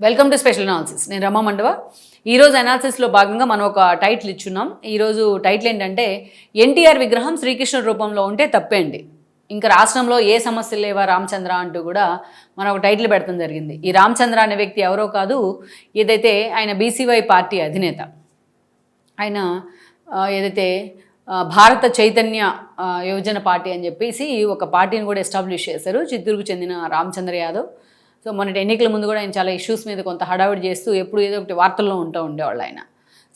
Welcome to special analysis నేను రమా మండవ. ఈరోజు అనాలిసిస్లో భాగంగా మనం ఒక టైటిల్ ఇచ్చున్నాం. ఈరోజు టైటిల్ ఏంటంటే ఎన్టీఆర్ విగ్రహం శ్రీకృష్ణ రూపంలో ఉంటే తప్పేండి ఇంకా రాష్ట్రంలో ఏ సమస్యలు లేవా రామచంద్ర అంటూ కూడా మనం ఒక టైటిల్ పెడతాం జరిగింది. ఈ రామచంద్ర అనే వ్యక్తి ఎవరో కాదు ఏదైతే ఆయన బీసీవై పార్టీ అధినేత ఆయన ఏదైతే భారత చైతన్య యోజన యువజన పార్టీ అని చెప్పేసి ఒక పార్టీని కూడా ఎస్టాబ్లిష్ చేశారు. చిత్తూరుకు చెందిన రామచంద్ర యాదవ్. సో మొన్నటి ఎన్నికల ముందు కూడా ఆయన చాలా ఇష్యూస్ మీద కొంత హడావిడి చేస్తూ ఎప్పుడు ఏదో ఒకటి వార్తల్లో ఉంటూ ఉండేవాళ్ళు ఆయన.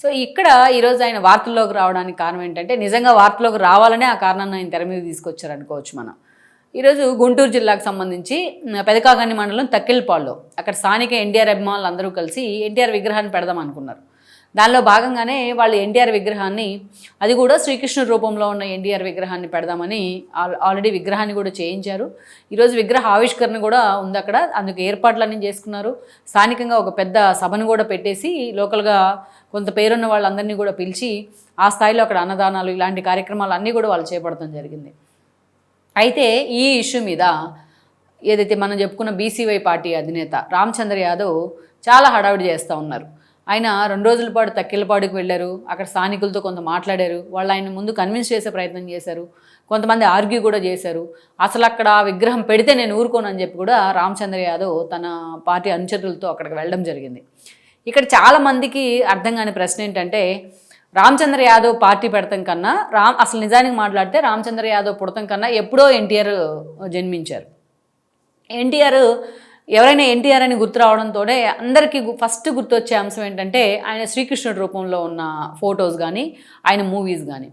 సో ఇక్కడ ఈరోజు ఆయన వార్తల్లోకి రావడానికి కారణం ఏంటంటే నిజంగా వార్తల్లోకి రావాలనే ఆ కారణాన్ని ఆయన తెర మీద తీసుకొచ్చారు అనుకోవచ్చు మనం. ఈరోజు గుంటూరు జిల్లాకు సంబంధించి పెదకాగాని మండలం తక్కిలపాళ్ళు అక్కడ స్థానిక ఎన్టీఆర్ అభిమానులు అందరూ కలిసి ఎన్టీఆర్ విగ్రహాన్ని పెడదాం అనుకున్నారు. దానిలో భాగంగానే వాళ్ళు ఎన్టీఆర్ విగ్రహాన్ని అది కూడా శ్రీకృష్ణుడి రూపంలో ఉన్న ఎన్టీఆర్ విగ్రహాన్ని పెడదామని ఆల్రెడీ విగ్రహాన్ని కూడా చేయించారు. ఈరోజు విగ్రహ ఆవిష్కరణ కూడా ఉంది అక్కడ. అందుకు ఏర్పాట్లన్నీ చేసుకున్నారు. స్థానికంగా ఒక పెద్ద సభను కూడా పెట్టేసి లోకల్గా కొంత పేరున్న వాళ్ళందరినీ కూడా పిలిచి ఆ స్థాయిలో అక్కడ అన్నదానాలు ఇలాంటి కార్యక్రమాలు అన్నీ కూడా వాళ్ళు చేపడటం జరిగింది. అయితే ఈ ఇష్యూ మీద ఏదైతే మనం చెప్పుకున్న బీసీవై పార్టీ అధినేత రామచంద్ర యాదవ్ చాలా హడావిడి చేస్తూ ఉన్నారు. ఆయన రెండు రోజుల పాటు తక్కిలపాడుకు వెళ్ళారు అక్కడ స్థానికులతో కొంత మాట్లాడారు వాళ్ళు ఆయన ముందు కన్విన్స్ చేసే ప్రయత్నం చేశారు కొంతమంది ఆర్గ్యూ కూడా చేశారు. అసలు అక్కడ విగ్రహం పెడితే నేను ఊరుకోను అని చెప్పి కూడా రామచంద్ర యాదవ్ తన పార్టీ అనుచరులతో అక్కడికి వెళ్ళడం జరిగింది. ఇక్కడ చాలామందికి అర్థం కాని ప్రశ్న ఏంటంటే రామచంద్ర యాదవ్ పార్టీ పెడతాం కన్నా రామ్ అసలు నిజానికి మాట్లాడితే రామచంద్ర యాదవ్ పుడతాం కన్నా ఎప్పుడో ఎన్టీఆర్ జన్మించారు. ఎన్టీఆర్ ఎవరైనా ఎన్టీఆర్ అని గుర్తు రావడంతోనే అందరికీ ఫస్ట్ గుర్తొచ్చే అంశం ఏంటంటే ఆయన శ్రీకృష్ణుడి రూపంలో ఉన్న ఫొటోస్ కానీ ఆయన మూవీస్ కానీ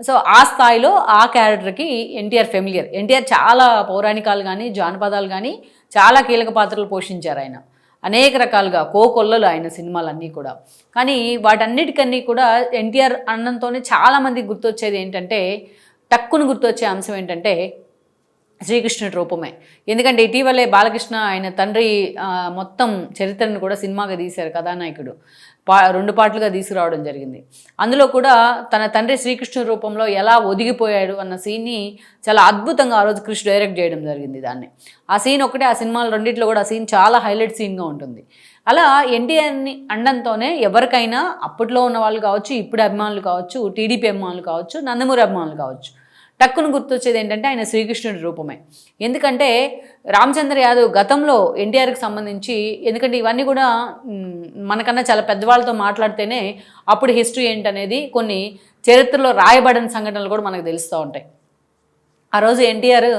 సో ఆ స్థాయిలో ఆ క్యారెక్టర్కి ఎన్టీఆర్ ఫెమిలియర్ ఎన్టీఆర్ చాలా పౌరాణికాలు కానీ జానపదాలు కానీ చాలా కీలక పాత్రలు పోషించారు ఆయన. అనేక రకాలుగా కోకొల్లలు ఆయన సినిమాలన్నీ కూడా. కానీ వాటన్నిటికన్నీ కూడా ఎన్టీఆర్ అన్నంతోనే చాలామందికి గుర్తొచ్చేది ఏంటంటే టక్కును గుర్తొచ్చే అంశం ఏంటంటే శ్రీకృష్ణుడి రూపమే. ఎందుకంటే ఇటీవలే బాలకృష్ణ ఆయన తండ్రి మొత్తం చరిత్రను కూడా సినిమాగా తీశారు కథానాయకుడు. పా రెండు పాటలుగా తీసుకురావడం జరిగింది. అందులో కూడా తన తండ్రి శ్రీకృష్ణుడి రూపంలో ఎలా ఒదిగిపోయాడు అన్న సీన్ని చాలా అద్భుతంగా ఆ రోజు కృష్ణ డైరెక్ట్ చేయడం జరిగింది దాన్ని. ఆ సీన్ ఒకటే ఆ సినిమాలు రెండిట్లో కూడా ఆ సీన్ చాలా హైలైట్ సీన్గా ఉంటుంది. అలా ఎన్టీఆర్ని అండంతోనే ఎవరికైనా అప్పట్లో ఉన్న వాళ్ళు కావచ్చు ఇప్పుడు అభిమానులు కావచ్చు టీడీపీ అభిమానులు కావచ్చు నందమూరి అభిమానులు కావచ్చు టక్కును గుర్తొచ్చేది ఏంటంటే ఆయన శ్రీకృష్ణుడి రూపమే. ఎందుకంటే రామచంద్ర యాదవ్ గతంలో ఎన్టీఆర్కి సంబంధించి ఎందుకంటే ఇవన్నీ కూడా మనకన్నా చాలా పెద్దవాళ్ళతో మాట్లాడితేనే అప్పుడు హిస్టరీ ఏంటనేది కొన్ని చరిత్రలో రాయబడిన సంఘటనలు కూడా మనకు తెలుస్తూ ఉంటాయి. ఆ రోజు ఎన్టీఆర్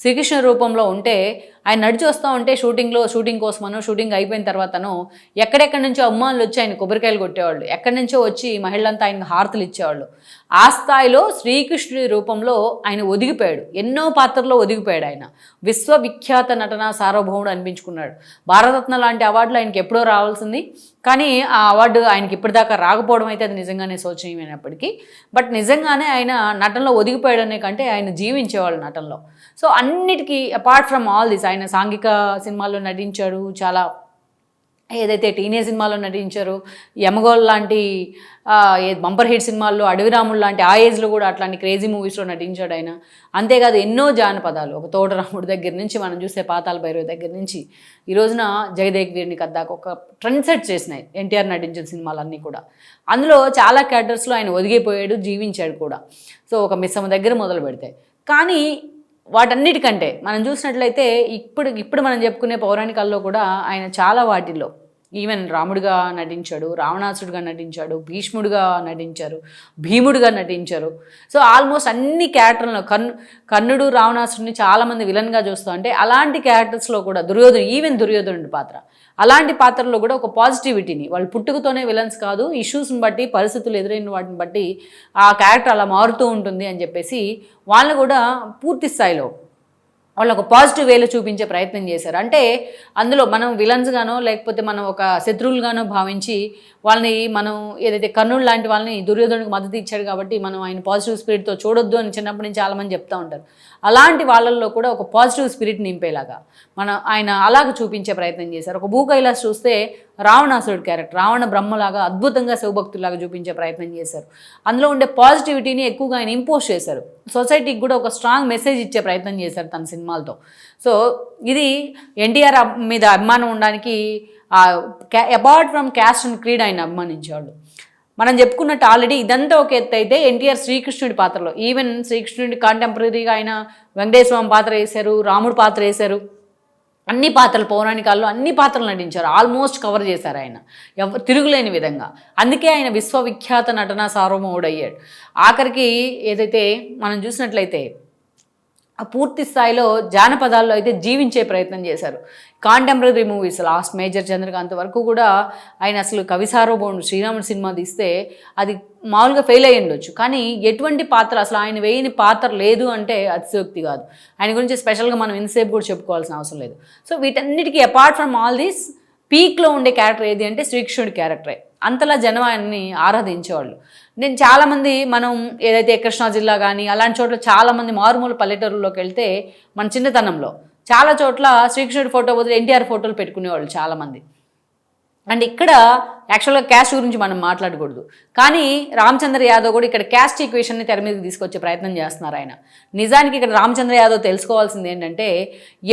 శ్రీకృష్ణ రూపంలో ఉంటే ఆయన నడిచి వస్తూ ఉంటే షూటింగ్లో షూటింగ్ కోసమనో షూటింగ్ అయిపోయిన తర్వాతనో ఎక్కడెక్కడి నుంచో అమ్మానులు వచ్చి ఆయన కొబ్బరికాయలు కొట్టేవాళ్ళు. ఎక్కడి నుంచో వచ్చి మహిళలంతా ఆయనకు హారతులు ఇచ్చేవాళ్ళు. ఆ స్థాయిలో శ్రీకృష్ణుడి రూపంలో ఆయన ఒదిగిపోయాడు. ఎన్నో పాత్రల్లో ఒదిగిపోయాడు ఆయన. విశ్వవిఖ్యాత నటన సార్వభౌముడు అనిపించుకున్నాడు. భారతరత్న లాంటి అవార్డులు ఆయనకి ఎప్పుడో రావాల్సింది. కానీ ఆ అవార్డు ఆయనకి ఇప్పటిదాకా రాకపోవడం అయితే అది నిజంగానే శోచనీయమైనప్పటికీ. బట్ నిజంగానే ఆయన నటనలో ఒదిగిపోయాడనే కంటే ఆయన జీవించేవాళ్ళు నటనలో. సో అన్నిటికీ అపార్ట్ ఫ్రమ్ ఆల్ దిస్ ఆయన సాంఘిక సినిమాల్లో నటించాడు చాలా ఏదైతే టీనేజ్ సినిమాలో నటించారు యమగోల్ లాంటి బంపర్ హిట్ సినిమాల్లో అడవిరాముడు లాంటి ఆ ఏజ్లో కూడా అట్లాంటి క్రేజీ మూవీస్లో నటించాడు ఆయన. అంతేకాదు ఎన్నో జానపదాలు ఒక తోటరాముడి దగ్గర నుంచి మనం చూసే పాతాల భైరవి దగ్గర నుంచి ఈ రోజున జగదేక్ వీరిని కద్దాక ఒక ట్రెండ్ సెట్ చేసినాయి ఎన్టీఆర్ నటించిన సినిమాలన్నీ కూడా. అందులో చాలా క్యారెక్టర్స్లో ఆయన ఒదిగిపోయాడు జీవించాడు కూడా. సో ఒక మిస్సమ్మ దగ్గర మొదలు పెడితే. కానీ వాటన్నిటికంటే మనం చూసినట్లయితే ఇప్పుడు ఇప్పుడు మనం చెప్పుకునే పౌరాణికాల్లో కూడా ఆయన చాలా వాటిల్లో ఈవెన్ రాముడిగా నటించాడు రావణాసుడిగా నటించాడు భీష్ముడిగా నటించారు భీముడిగా నటించారు. సో ఆల్మోస్ట్ అన్ని క్యారెక్టర్లను కర్ణు కర్ణుడు రావణాసుడిని చాలామంది విలన్గా చూస్తూ. అంటే అలాంటి క్యారెక్టర్స్లో కూడా దుర్యోధను ఈవెన్ దుర్యోధనుడి పాత్ర. అలాంటి పాత్రలో కూడా ఒక పాజిటివిటీని వాళ్ళు పుట్టుకతోనే విలన్స్ కాదు ఇష్యూస్ని బట్టి పరిస్థితులు ఎదురైన వాటిని బట్టి ఆ క్యారెక్టర్ అలా మారుతూ ఉంటుంది అని చెప్పేసి వాళ్ళని కూడా పూర్తి స్థాయిలో వాళ్ళు ఒక పాజిటివ్ వేలో చూపించే ప్రయత్నం చేశారు. అంటే అందులో మనం విలన్స్గానో లేకపోతే మనం ఒక శత్రువులుగానో భావించి వాళ్ళని మనం ఏదైతే కర్నూలు లాంటి వాళ్ళని దుర్యోధనుడికి మద్దతు ఇచ్చాడు కాబట్టి మనం ఆయన పాజిటివ్ స్పిరిట్తో చూడొద్దు అని చిన్నప్పటి నుంచి చాలామంది చెప్తూ ఉంటారు. అలాంటి వాళ్ళల్లో కూడా ఒక పాజిటివ్ స్పిరిట్ నింపేలాగా మన ఆయన అలాగ చూపించే ప్రయత్నం చేశారు. ఒక భూ కైలాస్ చూస్తే రావణాసురుడు క్యారెక్టర్ రావణ బ్రహ్మలాగా అద్భుతంగా శివభక్తులాగా చూపించే ప్రయత్నం చేశారు. అందులో ఉండే పాజిటివిటీని ఎక్కువగా ఆయన ఇంపోజ్ చేశారు. సొసైటీకి కూడా ఒక స్ట్రాంగ్ మెసేజ్ ఇచ్చే ప్రయత్నం చేశారు తన సినిమాలతో. సో ఇది ఎన్టీఆర్ మీద అభిమానం ఉండడానికి apart from caste and creed ఆయన అభిమానించేవాళ్ళు. మనం చెప్పుకున్నట్టు ఆల్రెడీ ఇదంతా ఒక ఎత్తు అయితే ఎన్టీఆర్ శ్రీకృష్ణుడి పాత్రలో. ఈవెన్ శ్రీకృష్ణుడి కాంటెంపరీగా ఆయన వెంకటేశ్వర పాత్ర వేశారు రాముడు పాత్ర వేశారు. అన్ని పాత్రలు పౌరాణికాల్లో అన్ని పాత్రలు నటించారు. ఆల్మోస్ట్ కవర్ చేశారు ఆయన. ఎవ తిరుగులేని విధంగా. అందుకే ఆయన విశ్వవిఖ్యాత నటన సార్వభౌముడు అయ్యాడు ఆఖరికి ఏదైతే మనం చూసినట్లయితే పూర్తి స్థాయిలో జానపదాల్లో అయితే జీవించే ప్రయత్నం చేశారు. Contemporary movies last major Chandrakanth వరకు కూడా ఆయన అసలు కవి శ్రీరాముడు సినిమా తీస్తే అది మామూలుగా ఫెయిల్ అయ్యి ఉండొచ్చు. కానీ ఎటువంటి పాత్ర అసలు ఆయన వేయని పాత్ర లేదు అంటే అతిశయోక్తి కాదు. ఆయన గురించి స్పెషల్గా మనం ఎంతసేపు కూడా చెప్పుకోవాల్సిన అవసరం లేదు. సో వీటన్నిటికీ అపార్ట్ ఫ్రమ్ ఆల్ దీస్ పీక్లో ఉండే క్యారెక్టర్ ఏది అంటే శ్రీకృష్ణుడి క్యారెక్టరే. అంతలా జనం ఆయన్ని ఆరాధించేవాళ్ళు. నేను చాలామంది మనం ఏదైతే కృష్ణా జిల్లా కానీ అలాంటి చోట్ల చాలామంది మారుమూల పల్లెటూరులోకి వెళ్తే మన చిన్నతనంలో చాలా చోట్ల శ్రీకృష్ణుడి ఫోటో బదులు ఎన్టీఆర్ ఫోటోలు పెట్టుకునేవాళ్ళు చాలామంది. అండ్ ఇక్కడ యాక్చువల్గా క్యాస్ట్ గురించి మనం మాట్లాడకూడదు. కానీ రామచంద్ర యాదవ్ కూడా ఇక్కడ క్యాస్ట్ ఈక్వేషన్ని తెర మీదకి తీసుకొచ్చే ప్రయత్నం చేస్తున్నారు ఆయన. నిజానికి ఇక్కడ రామచంద్ర యాదవ్ తెలుసుకోవాల్సింది ఏంటంటే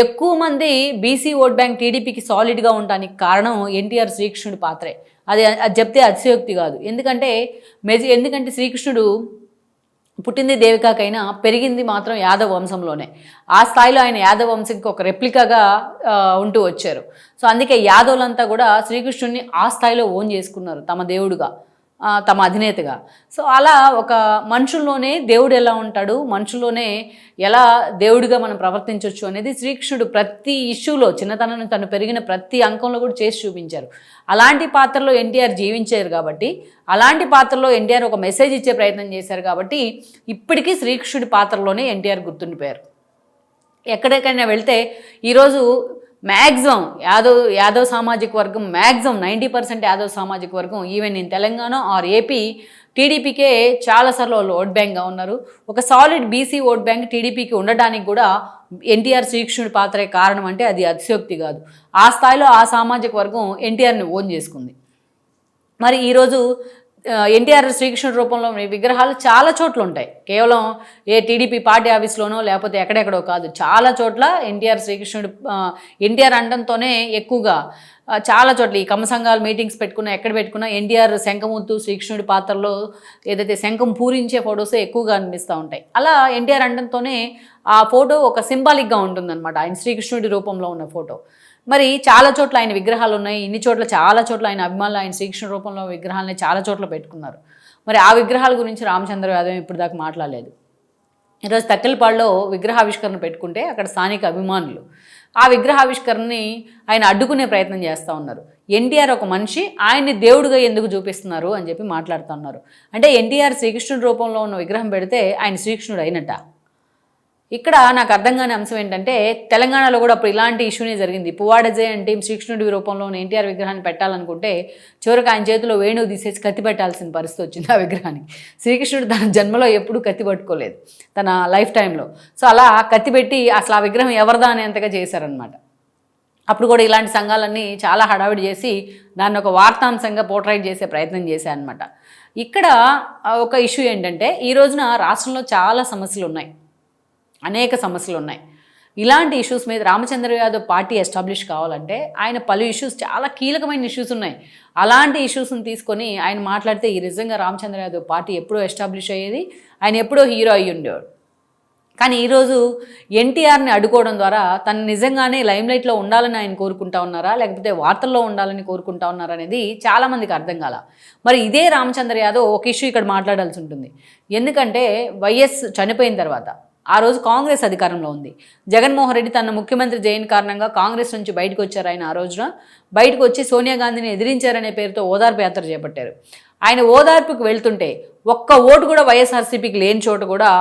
ఎక్కువ మంది బీసీ ఓట్ బ్యాంక్ టీడీపీకి సాలిడ్గా ఉండడానికి కారణం ఎన్టీఆర్ శ్రీకృష్ణుడి పాత్రే. అది అది చెప్తే అతిశయోక్తి కాదు. ఎందుకంటే మెజి ఎందుకంటే శ్రీకృష్ణుడు పుట్టింది దేవికాకైనా పెరిగింది మాత్రం యాదవ వంశంలోనే. ఆ స్థాయిలో ఆయన యాదవ వంశంకి ఒక రెప్లికాగా ఉంటూ వచ్చారు. సో అందుకే యాదవులంతా కూడా శ్రీకృష్ణుడిని ఆ స్థాయిలో ఓన్ చేసుకున్నారు తమ దేవుడుగా. తమ అధినేతగా. సో అలా ఒక మనుషుల్లోనే దేవుడు ఎలా ఉంటాడు మనుషుల్లోనే ఎలా దేవుడిగా మనం ప్రవర్తించవచ్చు అనేది శ్రీకృష్ణుడు ప్రతి ఇష్యూలో చిన్నతనం తను పెరిగిన ప్రతి అంకంలో కూడా చేసి చూపించారు. అలాంటి పాత్రలో ఎన్టీఆర్ జీవించారు కాబట్టి అలాంటి పాత్రలో ఎన్టీఆర్ ఒక మెసేజ్ ఇచ్చే ప్రయత్నం చేశారు కాబట్టి ఇప్పటికీ శ్రీకృష్ణుడి పాత్రలోనే ఎన్టీఆర్ గుర్తుండిపోయారు. ఎక్కడికైనా వెళ్తే ఈరోజు మ్యాక్సిమం యాదవ్ యాదవ్ సామాజిక వర్గం మ్యాక్సిమం నైంటీ పర్సెంట్ యాదవ్ సామాజిక వర్గం. Even in Telangana or AP టీడీపీకే చాలాసార్లు వాళ్ళు ఓట్ బ్యాంక్గా ఉన్నారు. ఒక సాలిడ్ బీసీ ఓట్ బ్యాంక్ టీడీపీకి ఉండడానికి కూడా ఎన్టీఆర్ శ్రీకృష్ణుడి పాత్రే కారణం అంటే అది అతిశయోక్తి కాదు. ఆ స్థాయిలో ఆ సామాజిక వర్గం ఎన్టీఆర్ని ఓన్ చేసుకుంది. మరి ఈరోజు ఎన్టీఆర్ శ్రీకృష్ణుడి రూపంలో విగ్రహాలు చాలా చోట్ల ఉంటాయి కేవలం ఏ టీడీపీ పార్టీ ఆఫీస్లోనో లేకపోతే ఎక్కడెక్కడో కాదు. చాలా చోట్ల ఎన్టీఆర్ శ్రీకృష్ణుడు ఎన్టీఆర్ అండంతోనే ఎక్కువగా చాలా చోట్ల ఈ కమ్మ సంఘాలు మీటింగ్స్ పెట్టుకున్నా ఎక్కడ పెట్టుకున్నా ఎన్టీఆర్ శంఖమూర్తు శ్రీకృష్ణుడి పాత్రలో ఏదైతే శంఖం పూరించే ఫొటోస్ ఎక్కువగా అనిపిస్తూ ఉంటాయి. అలా ఎన్టీఆర్ అండంతోనే ఆ ఫోటో ఒక సింబాలిక్గా ఉంటుందన్నమాట. ఆయన శ్రీకృష్ణుడి రూపంలో ఉన్న ఫోటో. మరి చాలా చోట్ల ఆయన విగ్రహాలు ఉన్నాయి ఇన్ని చోట్ల చాలా చోట్ల ఆయన అభిమానులు ఆయన శ్రీకృష్ణ రూపంలో విగ్రహాలని చాలా చోట్ల పెట్టుకున్నారు. మరి ఆ విగ్రహాల గురించి రామచంద్ర యాదవ్ ఇప్పుడు దాకా మాట్లాడలేదు. ఈరోజు తక్కెలపాడులో విగ్రహావిష్కరణ పెట్టుకుంటే అక్కడ స్థానిక అభిమానులు. ఆ విగ్రహావిష్కరణని ఆయన అడ్డుకునే ప్రయత్నం చేస్తూ ఉన్నారు. ఎన్టీఆర్ ఒక మనిషి ఆయన్ని దేవుడిగా ఎందుకు చూపిస్తున్నారు అని చెప్పి మాట్లాడుతున్నారు అంటే ఎన్టీఆర్ శ్రీకృష్ణుడి రూపంలో ఉన్న విగ్రహం పెడితే ఆయన శ్రీకృష్ణుడు అయినట్ట? ఇక్కడ నాకు అర్థం కాని అంశం ఏంటంటే తెలంగాణలో కూడా అప్పుడు ఇలాంటి ఇష్యూనే జరిగింది. పువ్వాడజే అంటే శ్రీకృష్ణుడి రూపంలో ఎన్టీఆర్ విగ్రహాన్ని పెట్టాలనుకుంటే చివరికి ఆయన చేతిలో వేణువు తీసేసి కత్తి పెట్టాల్సిన పరిస్థితి వచ్చింది ఆ విగ్రహానికి. శ్రీకృష్ణుడు తన జన్మలో ఎప్పుడూ కత్తి పట్టుకోలేదు తన లైఫ్ టైంలో. సో అలా కత్తి పెట్టి అసలు ఆ విగ్రహం ఎవరిదా అనేంతగా చేశారనమాట అప్పుడు కూడా ఇలాంటి సంఘాలన్నీ చాలా హడావిడి చేసి దాన్ని ఒక వార్తాంశంగా పోర్ట్రైట్ చేసే ప్రయత్నం చేశారనమాట ఇక్కడ ఒక ఇష్యూ ఏంటంటే ఈ రోజున రాష్ట్రంలో చాలా సమస్యలు ఉన్నాయి. అనేక సమస్యలు ఉన్నాయి. ఇలాంటి ఇష్యూస్ మీద రామచంద్ర యాదవ్ పార్టీ ఎస్టాబ్లిష్ కావాలంటే ఆయన పలు ఇష్యూస్ చాలా కీలకమైన ఇష్యూస్ ఉన్నాయి. అలాంటి ఇష్యూస్ని తీసుకొని ఆయన మాట్లాడితే ఈ నిజంగా రామచంద్ర యాదవ్ పార్టీ ఎప్పుడో ఎస్టాబ్లిష్ అయ్యేది? ఆయన ఎప్పుడో హీరో అయ్యి ఉండేవాడు. కానీ ఈరోజు ఎన్టీఆర్ని అడ్డుకోవడం ద్వారా తను నిజంగానే లైమ్లైట్లో ఉండాలని ఆయన కోరుకుంటా ఉన్నారా? లేకపోతే వార్తల్లో ఉండాలని కోరుకుంటా ఉన్నారా అనేది చాలామందికి అర్థం కాల. మరి ఇదే రామచంద్ర యాదవ్ ఒక ఇష్యూ ఇక్కడ మాట్లాడాల్సి ఉంటుంది. ఎందుకంటే వైఎస్ చనిపోయిన తర్వాత ఆ రోజు కాంగ్రెస్ అధికారంలో ఉంది. జగన్మోహన్ రెడ్డి తన ముఖ్యమంత్రి జైన్ కారణంగా కాంగ్రెస్ నుంచి బయటకు వచ్చారు ఆయన ఆ రోజున. బయటకు వచ్చి సోనియా గాంధీని ఎదిరించారనే పేరుతో ఓదార్పు యాత్ర చేపట్టారు. ఆయన ఓదార్పుకు వెళ్తుంటే ఒక్క ఓటు కూడా వైఎస్ఆర్సీపీకి లేని చోట కూడా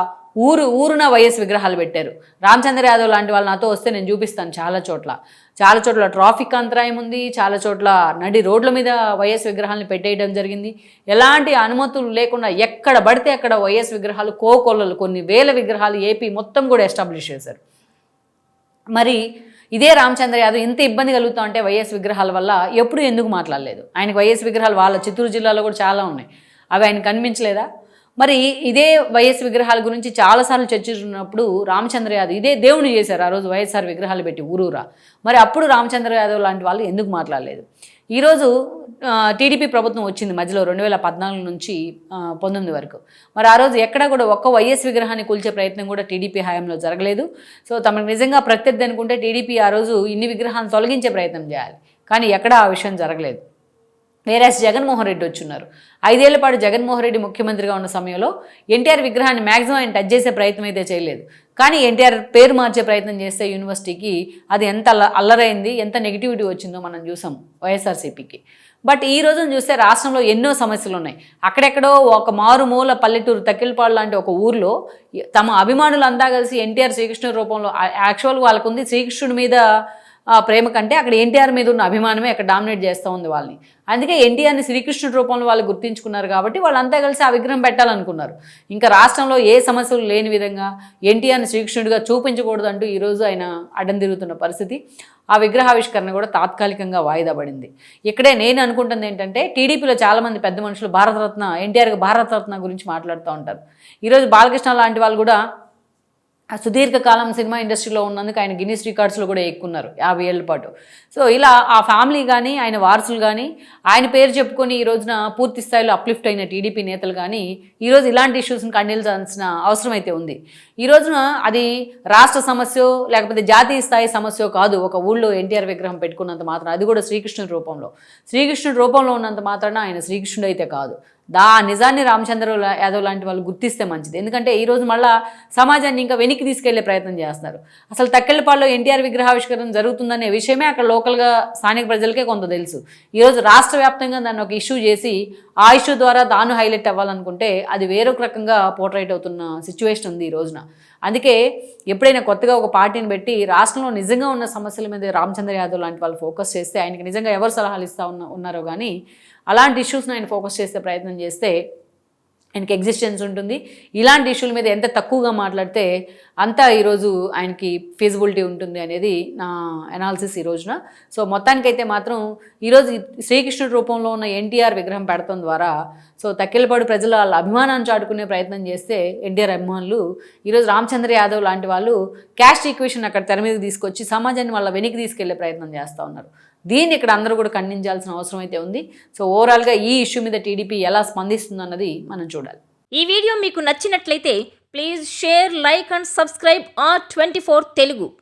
ఊరు ఊరున వైఎస్ విగ్రహాలు పెట్టారు. రామచంద్ర యాదవ్ లాంటి వాళ్ళు నాతో వస్తే నేను చూపిస్తాను చాలా చోట్ల. చాలా చోట్ల ట్రాఫిక్ అంతరాయం ఉంది చాలా చోట్ల నడి రోడ్ల మీద వైఎస్ విగ్రహాలను పెట్టేయడం జరిగింది. ఎలాంటి అనుమతులు లేకుండా ఎక్కడ పడితే అక్కడ వైఎస్ విగ్రహాలు కోకొల్లలు కొన్ని వేల విగ్రహాలు ఏపీ మొత్తం కూడా ఎస్టాబ్లిష్ చేశారు. మరి ఇదే రామచంద్ర యాదవ్ ఇంత ఇబ్బంది కలుగుతా ఉంటే వైఎస్ విగ్రహాల వల్ల ఎప్పుడు ఎందుకు మాట్లాడలేదు? ఆయనకు వైఎస్ విగ్రహాలు వాళ్ళ చిత్తూరు జిల్లాలో కూడా చాలా ఉన్నాయి. అవి ఆయన కనిపించలేదా? మరి ఇదే వైఎస్ విగ్రహాల గురించి చాలాసార్లు చర్చించినప్పుడు రామచంద్ర యాదవ్ ఇదే దేవుని చేశారు ఆ రోజు వైఎస్ఆర్ విగ్రహాలు పెట్టి ఊరూరా. మరి అప్పుడు రామచంద్ర యాదవ్ లాంటి వాళ్ళు ఎందుకు మాట్లాడలేదు? ఈరోజు టీడీపీ ప్రభుత్వం వచ్చింది మధ్యలో రెండు వేల పద్నాలుగు నుంచి పంతొమ్మిది వరకు. మరి ఆ రోజు ఎక్కడ కూడా ఒక్క వైఎస్ విగ్రహాన్ని కూల్చే ప్రయత్నం కూడా టీడీపీ హయాంలో జరగలేదు. సో తమకు నిజంగా ప్రత్యర్థి అనుకుంటే టీడీపీ ఆ రోజు ఇన్ని విగ్రహాలను తొలగించే ప్రయత్నం చేయాలి. కానీ ఎక్కడా ఆ విషయం జరగలేదు. వేరేస్ జగన్మోహన్ రెడ్డి వచ్చున్నారు. ఐదేళ్ళ పాటు జగన్మోహన్ రెడ్డి ముఖ్యమంత్రిగా ఉన్న సమయంలో ఎన్టీఆర్ విగ్రహాన్ని మ్యాక్సిమం ఆయన టచ్ చేసే ప్రయత్నం అయితే చేయలేదు. కానీ ఎన్టీఆర్ పేరు మార్చే ప్రయత్నం చేస్తే యూనివర్సిటీకి అది ఎంత అల్లరైంది ఎంత నెగిటివిటీ వచ్చిందో మనం చూసాం వైఎస్ఆర్సీపీకి. బట్ ఈ రోజున చూస్తే రాష్ట్రంలో ఎన్నో సమస్యలు ఉన్నాయి అక్కడెక్కడో ఒక మారుమూల పల్లెటూరు తక్కిలపాడు లాంటి ఒక ఊర్లో తమ అభిమానులు అంతా కలిసి ఎన్టీఆర్ శ్రీకృష్ణుడి రూపంలో యాక్చువల్గా వాళ్ళకు ఉంది శ్రీకృష్ణుడి మీద ప్రేమ కంటే అక్కడ ఎన్టీఆర్ మీద ఉన్న అభిమానమే అక్కడ డామినేట్ చేస్తూ ఉంది వాళ్ళని. అందుకే ఎన్టీఆర్ని శ్రీకృష్ణుడి రూపంలో వాళ్ళు గుర్తించుకున్నారు కాబట్టి వాళ్ళంతా కలిసి ఆ విగ్రహం పెట్టాలనుకున్నారు. ఇంకా రాష్ట్రంలో ఏ సమస్యలు లేని విధంగా ఎన్టీఆర్ని శ్రీకృష్ణుడిగా చూపించకూడదు అంటూ ఈరోజు ఆయన అడ్డం తిరుగుతున్న పరిస్థితి. ఆ విగ్రహావిష్కరణ కూడా తాత్కాలికంగా వాయిదా పడింది. ఇక్కడే నేను అనుకుంటుంది ఏంటంటే టీడీపీలో చాలామంది పెద్ద మనుషులు భారతరత్న ఎన్టీఆర్కి భారతరత్న గురించి మాట్లాడుతూ ఉంటారు. ఈరోజు బాలకృష్ణ లాంటి వాళ్ళు కూడా సుదీర్ఘకాలం సినిమా ఇండస్ట్రీలో ఉన్నందుకు ఆయన గిన్నీస్ రికార్డ్స్లో కూడా ఎక్కున్నారు యాభై ఏళ్ళ పాటు. సో ఇలా ఆ ఫ్యామిలీ కానీ ఆయన వారసులు కానీ ఆయన పేరు చెప్పుకొని ఈ రోజున పూర్తి స్థాయిలో అప్లిఫ్ట్ అయిన టీడీపీ నేతలు కానీ ఈరోజు ఇలాంటి ఇష్యూస్ని ఖండించాల్సిన అవసరం అయితే ఉంది. ఈ రోజున అది రాష్ట్ర సమస్య లేకపోతే జాతీయ స్థాయి సమస్య కాదు ఒక ఊళ్ళో ఎన్టీఆర్ విగ్రహం పెట్టుకున్నంత మాత్రం అది కూడా శ్రీకృష్ణుడి రూపంలో. శ్రీకృష్ణుడి రూపంలో ఉన్నంత మాత్రాన ఆయన శ్రీకృష్ణుడు అయితే కాదు. దా నిజాన్ని రామచంద్ర యాదవ్ లాంటి వాళ్ళు గుర్తిస్తే మంచిది. ఎందుకంటే ఈరోజు మళ్ళా సమాజాన్ని ఇంకా వెనక్కి తీసుకెళ్ళే ప్రయత్నం చేస్తున్నారు. అసలు తక్కెళ్ళపాడులో ఎన్టీఆర్ విగ్రహావిష్కరణ జరుగుతుందనే విషయమే అక్కడ లోకల్గా స్థానిక ప్రజలకే కొంత తెలుసు. ఈరోజు రాష్ట్ర వ్యాప్తంగా దాన్ని ఒక ఇష్యూ చేసి ఆ ఇష్యూ ద్వారా దాన్ని హైలైట్ అవ్వాలనుకుంటే అది వేరొక రకంగా పోర్ట్రైట్ అవుతున్న సిచ్యువేషన్ ఉంది ఈ రోజున. అందుకే ఎప్పుడైనా కొత్తగా ఒక పార్టీని పెట్టి రాష్ట్రంలో నిజంగా ఉన్న సమస్యల మీద రామచంద్ర యాదవ్ లాంటి వాళ్ళు ఫోకస్ చేస్తే ఆయనకి నిజంగా ఎవరు సలహాలు ఇస్తూ ఉన్న ఉన్నారో కానీ అలాంటి ఇష్యూస్ని ఆయన ఫోకస్ చేసే ప్రయత్నం చేస్తే ఆయనకి ఎగ్జిస్టెన్స్ ఉంటుంది. ఇలాంటి ఇష్యూల మీద ఎంత తక్కువగా మాట్లాడితే అంత ఈరోజు ఆయనకి ఫీజిబిలిటీ ఉంటుంది అనేది నా అనాలిసిస్ ఈ రోజున. సో మొత్తానికైతే మాత్రం ఈరోజు శ్రీకృష్ణుడి రూపంలో ఉన్న ఎన్టీఆర్ విగ్రహం పెడతాం ద్వారా సో తక్కిలపాడు ప్రజలు వాళ్ళ అభిమానాన్ని చాటుకునే ప్రయత్నం చేస్తే ఎన్టీఆర్ అభిమానులు ఈరోజు రామచంద్ర యాదవ్ లాంటి వాళ్ళు క్యాస్ట్ ఈక్వేషన్ అక్కడ తెర మీద తీసుకొచ్చి సమాజాన్ని వాళ్ళ వెనక్కి తీసుకెళ్ళే ప్రయత్నం చేస్తూ ఉన్నారు. దీన్ని ఇక్కడ అందరూ కూడా ఖండించాల్సిన అవసరం అయితే ఉంది. సో ఓవరాల్గా ఈ ఇష్యూ మీద టీడీపీ ఎలా స్పందిస్తుంది అన్నది మనం చూడాలి. ఈ వీడియో మీకు నచ్చినట్లయితే please share like and subscribe R twenty Telugu